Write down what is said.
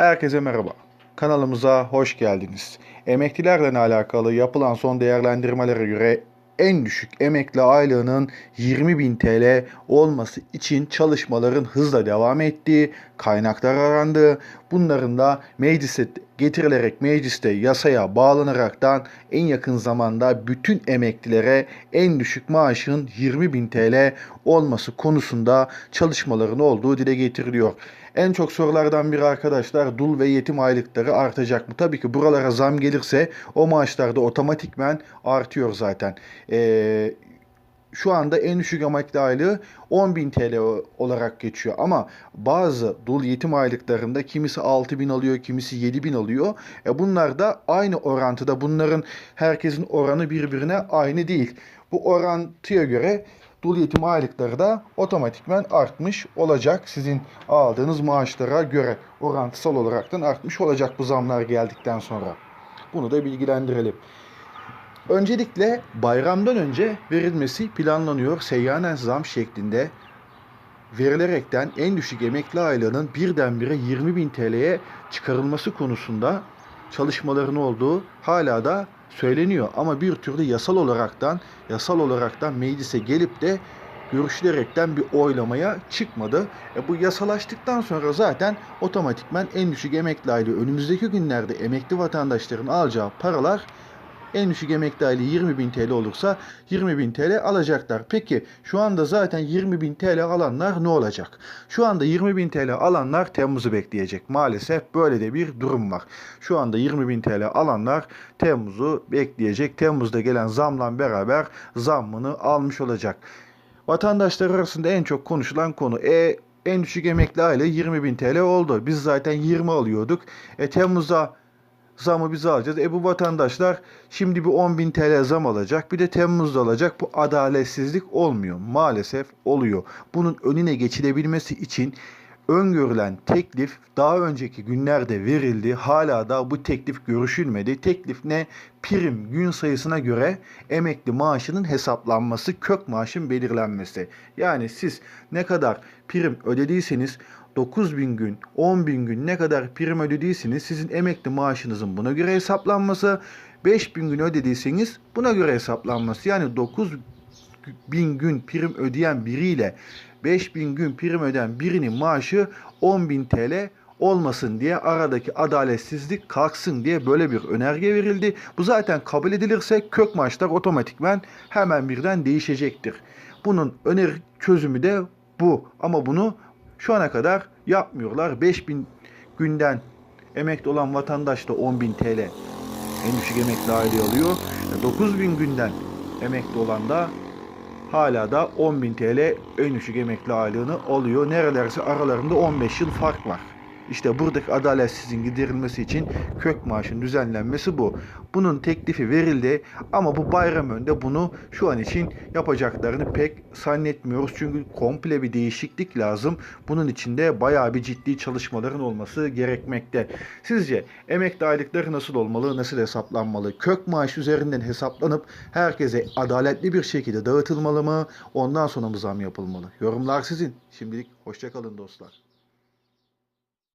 Herkese merhaba. Kanalımıza hoş geldiniz. Emeklilerle alakalı yapılan son değerlendirmelere göre en düşük emekli aylığının 20.000 TL olması için çalışmaların hızla devam ettiği, kaynaklar arandığı, bunların da meclise getirilerek mecliste yasaya bağlanaraktan en yakın zamanda bütün emeklilere en düşük maaşın 20.000 TL olması konusunda çalışmaların olduğu dile getiriliyor. En çok sorulardan biri arkadaşlar dul ve yetim aylıkları artacak mı? Tabii ki buralara zam gelirse o maaşlar da otomatikmen artıyor zaten. Ee, şu anda en düşük emekli aylığı 10.000 TL olarak geçiyor. Ama bazı dul yetim aylıklarında kimisi 6.000 alıyor, kimisi 7.000 alıyor. E bunlar da aynı orantıda. Bunların herkesin oranı birbirine aynı değil. Bu orantıya göre dul yetim aylıkları da otomatikmen artmış olacak. Sizin aldığınız maaşlara göre orantısal olaraktan artmış olacak bu zamlar geldikten sonra. Bunu da bilgilendirelim. Öncelikle bayramdan önce verilmesi planlanıyor seyyanen zam şeklinde verilerekten en düşük emekli aylığının birdenbire 20 bin TL'ye çıkarılması konusunda çalışmaların olduğu hala da söyleniyor. Ama bir türlü yasal olaraktan yasal olaraktan meclise gelip de görüşülerekten bir oylamaya çıkmadı. E bu yasalaştıktan sonra zaten otomatikman en düşük emekli aylığı önümüzdeki günlerde emekli vatandaşların alacağı paralar en düşük emekli aylığı 20 bin TL olursa 20 bin TL alacaklar. Peki şu anda zaten 20 bin TL alanlar ne olacak? Şu anda 20 bin TL alanlar Temmuz'u bekleyecek. Maalesef böyle de bir durum var. Şu anda 20 bin TL alanlar Temmuz'u bekleyecek. Temmuz'da gelen zamla beraber zammını almış olacak. Vatandaşlar arasında en çok konuşulan konu e en düşük emekli aylığı 20 bin TL oldu. Biz zaten 20 alıyorduk. E Temmuz'da zamı biz alacağız. E bu vatandaşlar şimdi bir 10 bin TL zam alacak. Bir de Temmuz'da alacak. Bu adaletsizlik olmuyor. Maalesef oluyor. Bunun önüne geçilebilmesi için öngörülen teklif daha önceki günlerde verildi. Hala da bu teklif görüşülmedi. Teklif ne? Prim gün sayısına göre emekli maaşının hesaplanması, kök maaşın belirlenmesi. Yani siz ne kadar prim ödediyseniz 9 bin gün, 10 bin gün ne kadar prim ödediyseniz sizin emekli maaşınızın buna göre hesaplanması, 5 bin gün ödediyseniz buna göre hesaplanması. Yani 9 bin gün prim ödeyen biriyle 5 bin gün prim ödeyen birinin maaşı 10 bin TL olmasın diye aradaki adaletsizlik kalksın diye böyle bir önerge verildi. Bu zaten kabul edilirse kök maaşlar otomatikmen hemen birden değişecektir. Bunun öneri çözümü de bu. Ama bunu şu ana kadar yapmıyorlar. 5000 günden emekli olan vatandaş da 10.000 TL en düşük emekli aile alıyor. 9000 günden emekli olan da hala da 10.000 TL en düşük emekli aylığını alıyor. Nerelerse aralarında 15 yıl fark var. İşte buradaki adaletsizliğin giderilmesi için kök maaşın düzenlenmesi bu. Bunun teklifi verildi ama bu bayram önünde bunu şu an için yapacaklarını pek zannetmiyoruz. Çünkü komple bir değişiklik lazım. Bunun için de bayağı bir ciddi çalışmaların olması gerekmekte. Sizce emekli aylıkları nasıl olmalı, nasıl hesaplanmalı? Kök maaş üzerinden hesaplanıp herkese adaletli bir şekilde dağıtılmalı mı? Ondan sonra mı zam yapılmalı? Yorumlar sizin. Şimdilik hoşçakalın dostlar.